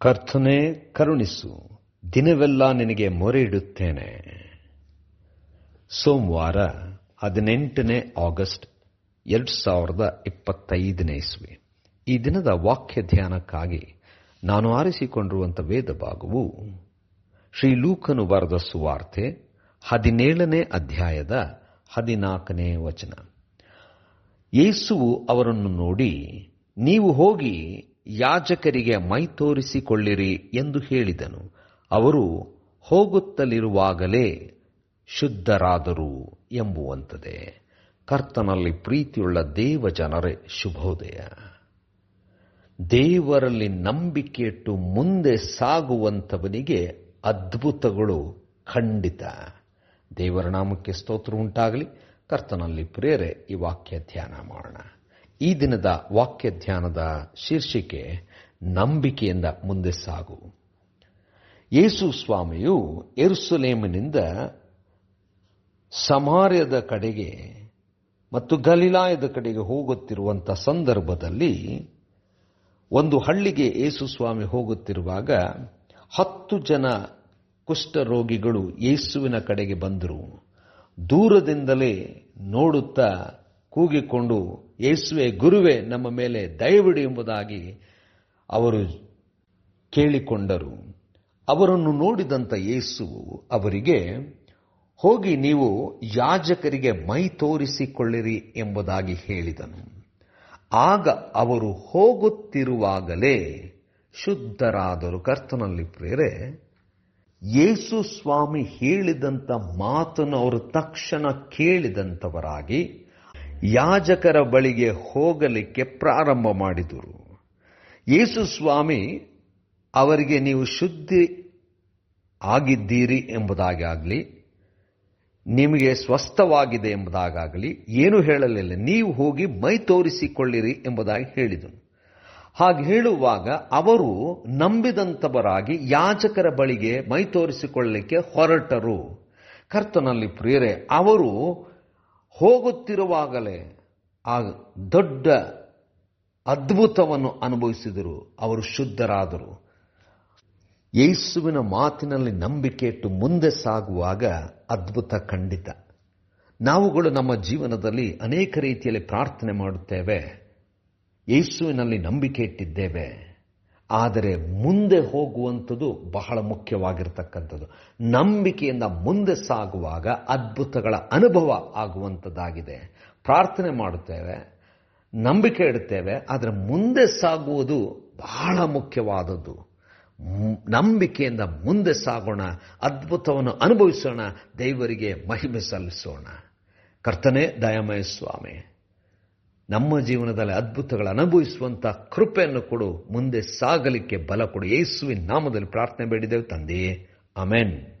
ಕರ್ತನೇ, ಕರುಣಿಸು. ದಿನವೆಲ್ಲ ನಿನಗೆ ಮೊರೆ ಇಡುತ್ತೇನೆ ಸೋಮವಾರ ಹದಿನೆಂಟನೇ ಆಗಸ್ಟ್ ಎರಡು ಸಾವಿರದ ಇಪ್ಪತ್ತೈದನೇ ಇಸ್ವಿ. ಈ ದಿನದ ವಾಕ್ಯ ಧ್ಯಾನಕ್ಕಾಗಿ ನಾನು ಆರಿಸಿಕೊಂಡಿರುವಂಥ ವೇದ ಭಾಗವು ಶ್ರೀ ಲೂಕನು ಬರೆದ ಸುವಾರ್ತೆ ಹದಿನೇಳನೇ ಅಧ್ಯಾಯದ ಹದಿನಾಲ್ಕನೇ ವಚನ. ಯೇಸುವು ಅವರನ್ನು ನೋಡಿ, ನೀವು ಹೋಗಿ ಯಾಜಕರಿಗೆ ಮೈ ತೋರಿಸಿಕೊಳ್ಳಿರಿ ಎಂದು ಹೇಳಿದನು. ಅವರು ಹೋಗುತ್ತಲಿರುವಾಗಲೇ ಶುದ್ಧರಾದರು ಎಂಬುವಂಥದೆ ಕರ್ತನಲ್ಲಿ ಪ್ರೀತಿಯುಳ್ಳ ದೇವ ಜನರೇ ಶುಭೋದಯ. ದೇವರಲ್ಲಿ ನಂಬಿಕೆ ಇಟ್ಟು ಮುಂದೆ ಸಾಗುವಂಥವನಿಗೆ ಅದ್ಭುತಗಳು ಖಂಡಿತ. ದೇವರ ನಾಮಕ್ಕೆ ಸ್ತೋತ್ರ ಉಂಟಾಗಲಿ. ಕರ್ತನಲ್ಲಿ ಪ್ರೇರೆ ಈ ವಾಕ್ಯ ಧ್ಯಾನ ಮಾಡೋಣ. ಈ ದಿನದ ವಾಕ್ಯ ಧ್ಯಾನದ ಶೀರ್ಷಿಕೆ ನಂಬಿಕೆಯಿಂದ ಮುಂದೆ ಸಾಗು. ಯೇಸು ಸ್ವಾಮಿಯು ಎರುಸುಲೇಮಿನಿಂದ ಸಮಾರ್ಯದ ಕಡೆಗೆ ಮತ್ತು ಗಲಿಲಾಯದ ಕಡೆಗೆ ಹೋಗುತ್ತಿರುವಂಥ ಸಂದರ್ಭದಲ್ಲಿ ಒಂದು ಹಳ್ಳಿಗೆ ಯೇಸು ಸ್ವಾಮಿ ಹೋಗುತ್ತಿರುವಾಗ ಹತ್ತು ಜನ ಕುಷ್ಠರೋಗಿಗಳು ಯೇಸುವಿನ ಕಡೆಗೆ ಬಂದರು. ದೂರದಿಂದಲೇ ನೋಡುತ್ತಾ ಕೂಗಿಕೊಂಡು ಯೇಸುವೆ, ಗುರುವೆ, ನಮ್ಮ ಮೇಲೆ ದಯವಿಡಿ ಎಂಬುದಾಗಿ ಅವರು ಕೇಳಿಕೊಂಡರು. ಅವರನ್ನು ನೋಡಿದಂಥ ಯೇಸು ಅವರಿಗೆ, ಹೋಗಿ ನೀವು ಯಾಜಕರಿಗೆ ಮೈ ತೋರಿಸಿಕೊಳ್ಳಿರಿ ಎಂಬುದಾಗಿ ಹೇಳಿದನು. ಆಗ ಅವರು ಹೋಗುತ್ತಿರುವಾಗಲೇ ಶುದ್ಧರಾದರು. ಕರ್ತನಲ್ಲಿ ಪ್ರೇರೆ, ಯೇಸು ಸ್ವಾಮಿ ಹೇಳಿದಂಥ ಮಾತನ್ನು ಅವರು ತಕ್ಷಣ ಕೇಳಿದಂಥವರಾಗಿ ಯಾಜಕರ ಬಳಿಗೆ ಹೋಗಲಿಕ್ಕೆ ಪ್ರಾರಂಭ ಮಾಡಿದರು. ಯೇಸು ಸ್ವಾಮಿ, ಅವರಿಗೆ ನೀವು ಶುದ್ಧಿ ಆಗಿದ್ದೀರಿ ಎಂಬುದಾಗಿ ಆಗಲಿ, ನಿಮಗೆ ಸ್ವಸ್ಥವಾಗಿದೆ ಎಂಬುದಾಗಲಿ ಏನು ಹೇಳಲಿಲ್ಲ. ನೀವು ಹೋಗಿ ಮೈ ತೋರಿಸಿಕೊಳ್ಳಿರಿ ಎಂಬುದಾಗಿ ಹೇಳಿದನು. ಹಾಗೆ ಹೇಳುವಾಗ ಅವರು ನಂಬಿದಂಥವರಾಗಿ ಯಾಜಕರ ಬಳಿಗೆ ಮೈ ತೋರಿಸಿಕೊಳ್ಳಲಿಕ್ಕೆ ಹೊರಟರು. ಕರ್ತನಲ್ಲಿ ಪ್ರಿಯರೇ, ಅವರು ಹೋಗುತ್ತಿರುವಾಗಲೇ ಆ ದೊಡ್ಡ ಅದ್ಭುತವನ್ನು ಅನುಭವಿಸಿದರು. ಅವರು ಶುದ್ಧರಾದರು. ಯೇಸುವಿನ ಮಾತಿನಲ್ಲಿ ನಂಬಿಕೆ ಇಟ್ಟು ಮುಂದೆ ಸಾಗುವಾಗ ಅದ್ಭುತ ಖಂಡಿತ. ನಾವುಗಳು ನಮ್ಮ ಜೀವನದಲ್ಲಿ ಅನೇಕ ರೀತಿಯಲ್ಲಿ ಪ್ರಾರ್ಥನೆ ಮಾಡುತ್ತೇವೆ. ಯೇಸುವಿನಲ್ಲಿ ನಂಬಿಕೆ ಇಟ್ಟಿದ್ದೇವೆ ಆದರೆ ಮುಂದೆ ಹೋಗುವಂಥದ್ದು ಬಹಳ ಮುಖ್ಯವಾಗಿರ್ತಕ್ಕಂಥದ್ದು. ನಂಬಿಕೆಯಿಂದ ಮುಂದೆ ಸಾಗುವಾಗ ಅದ್ಭುತಗಳ ಅನುಭವ ಆಗುವಂಥದ್ದಾಗಿದೆ. ಪ್ರಾರ್ಥನೆ ಮಾಡುತ್ತೇವೆ, ನಂಬಿಕೆ ಇಡುತ್ತೇವೆ, ಆದರೆ ಮುಂದೆ ಸಾಗುವುದು ಬಹಳ ಮುಖ್ಯವಾದದ್ದು. ನಂಬಿಕೆಯಿಂದ ಮುಂದೆ ಸಾಗೋಣ, ಅದ್ಭುತವನ್ನು ಅನುಭವಿಸೋಣ, ದೇವರಿಗೆ ಮಹಿಮೆ ಸಲ್ಲಿಸೋಣ. ಕರ್ತನೇ, ದಯಮಯ ಸ್ವಾಮಿ. ನಮ್ಮ ಜೀವನದಲ್ಲಿ ಅದ್ಭುತಗಳ ಅನುಭವಿಸುವಂಥ ಕೃಪೆಯನ್ನು ಕೊಡು. ಮುಂದೆ ಸಾಗಲಿಕ್ಕೆ ಬಲ ಕೊಡು. ಯೇಸುವಿನ ನಾಮದಲ್ಲಿ ಪ್ರಾರ್ಥನೆ ಬೇಡಿದೆವು ತಂದೆಯೇ ಅಮೆನ್